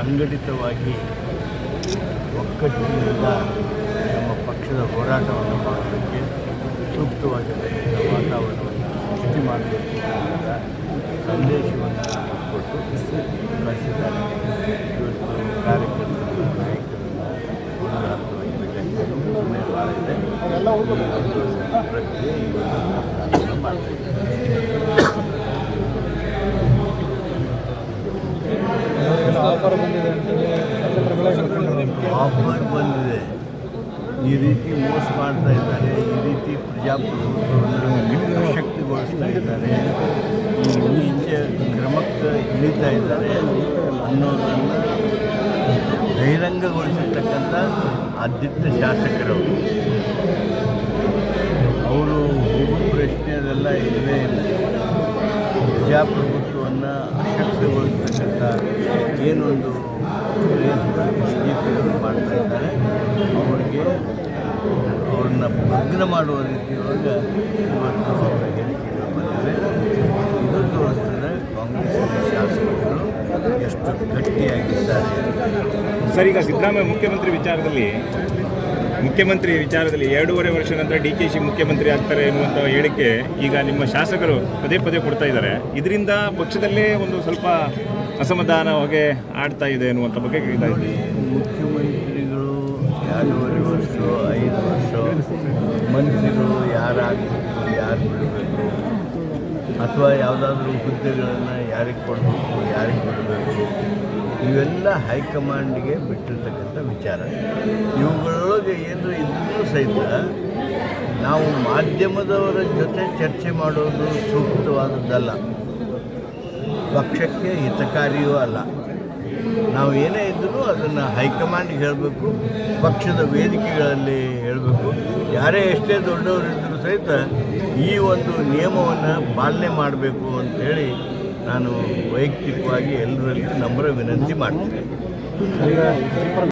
ಸಂಘಟಿತವಾಗಿ ಒಕ್ಕಟ್ಟಿನಿಂದ ನಮ್ಮ ಪಕ್ಷದ ಹೋರಾಟವನ್ನು ಮಾಡೋದಕ್ಕೆ ಸೂಕ್ತವಾಗಿರ್ತಕ್ಕಂಥ ವಾತಾವರಣವನ್ನು ಸೃಷ್ಟಿ ಮಾಡಬೇಕು ಅಂತ ಸಂದೇಶವನ್ನು ಕೊಟ್ಟು ಕಳಿಸಿದ್ದಾರೆ. ಇವತ್ತು ಕಾರ್ಯಕರ್ತರು ನಾಯಕರನ್ನು ಇದೆ ಪ್ರಕ್ರಿಯೆ ಇವತ್ತು ಮಾಡ್ತಾ ಇದ್ದಾರೆ ಆಫರ್ ಬಂದಿದೆ ಅಂತೇಳಿ ಶಾಸಕರುಗಳೇ ಹೇಳ್ಕೊಂಡಿದ್ದಾರೆ. ಆಫರ್ ಬಂದಿದೆ. ಈ ರೀತಿ ಮೋಸ ಮಾಡ್ತಾ ಇದ್ದಾರೆ, ಈ ರೀತಿ ಪ್ರಜಾಪ್ರಭುತ್ವವನ್ನು ಶಕ್ತಿಗೊಳಿಸ್ತಾ ಇದ್ದಾರೆ. ಇಂಚೆ ಕ್ರಮಕ್ಕೆ ಇಳಿತಾ ಇದ್ದಾರೆ ಅನ್ನೋದನ್ನು ಬಹಿರಂಗಗೊಳಿಸಿರ್ತಕ್ಕಂಥ ಆ ದಿಟ್ಟ ಶಾಸಕರವರು. ಅವರು ಹೋಗೋ ಪ್ರಶ್ನೆ ಅದೆಲ್ಲ ಇಲ್ಲವೇ ಇಲ್ಲ. ಪ್ರಜಾಪ್ರಭುತ್ವವನ್ನು ಅಶಕ್ತಗೊಳಿಸ್ತಕ್ಕಂಥ ಏನೊಂದು ಪ್ರಯತ್ನ ಮಾಡ್ತಾ ಇದ್ದಾರೆ ಅವರಿಗೆ ಅವ್ರನ್ನ ಭಗ್ನ ಮಾಡುವ ಇವತ್ತು ಇದು ತೋರಿಸ್ತದೆ ಶಾಸಕರು ಎಷ್ಟು ಗಟ್ಟಿಯಾಗಿದ್ದಾರೆ ಸರ್ ಈಗ ಸಿದ್ದರಾಮಯ್ಯ ಮುಖ್ಯಮಂತ್ರಿ ವಿಚಾರದಲ್ಲಿ ಮುಖ್ಯಮಂತ್ರಿ ವಿಚಾರದಲ್ಲಿ ಎರಡೂವರೆ ವರ್ಷ ನಂತರ ಡಿ ಕೆ ಶಿ ಮುಖ್ಯಮಂತ್ರಿ ಆಗ್ತಾರೆ ಎನ್ನುವಂಥ ಹೇಳಿಕೆ ಈಗ ನಿಮ್ಮ ಶಾಸಕರು ಪದೇ ಪದೇ ಕೊಡ್ತಾ ಇದ್ದಾರೆ. ಇದರಿಂದ ಪಕ್ಷದಲ್ಲೇ ಒಂದು ಸ್ವಲ್ಪ ಅಸಮಾಧಾನ ಹೊಗೆ ಆಡ್ತಾ ಇದೆ ಅನ್ನುವಂಥ ಬಗ್ಗೆ ಕೇಳ್ತಾ ಇದ್ದೀನಿ. ಮುಖ್ಯಮಂತ್ರಿಗಳು ಅಥವಾ ಯಾವುದಾದ್ರೂ ಹುದ್ದೆಗಳನ್ನು ಯಾರಿಗೆ ಕೊಡಬೇಕು ಯಾರಿಗೆ ಕೊಡಬೇಕು? ಇವೆಲ್ಲ ಹೈಕಮಾಂಡ್ಗೆ ಬಿಟ್ಟಿರ್ತಕ್ಕಂಥ ವಿಚಾರ. ಇವುಗಳೊಳಗೆ ಏನು ಇದ್ರೂ ಸಹಿತ ನಾವು ಮಾಧ್ಯಮದವರ ಜೊತೆ ಚರ್ಚೆ ಮಾಡೋದು ಸೂಕ್ತವಾದದ್ದಲ್ಲ. ಪಕ್ಷಕ್ಕೆ ಹಿತಕಾರಿಯೂ ಅಲ್ಲ. ನಾವು ಏನೇ ಇದ್ದರೂ ಅದನ್ನು ಹೈಕಮಾಂಡ್ಗೆ ಹೇಳಬೇಕು, ಪಕ್ಷದ ವೇದಿಕೆಗಳಲ್ಲಿ ಹೇಳಬೇಕು. ಯಾರೇ ಎಷ್ಟೇ ದೊಡ್ಡವರಿದ್ದರೂ ಸಹಿತ ಈ ಒಂದು ನಿಯಮವನ್ನು ಪಾಲನೆ ಮಾಡಬೇಕು ಅಂತೇಳಿ ನಾನು ವೈಯಕ್ತಿಕವಾಗಿ ಎಲ್ಲರಲ್ಲಿ ನಮ್ರ ವಿನಂತಿ ಮಾಡ್ತೀನಿ.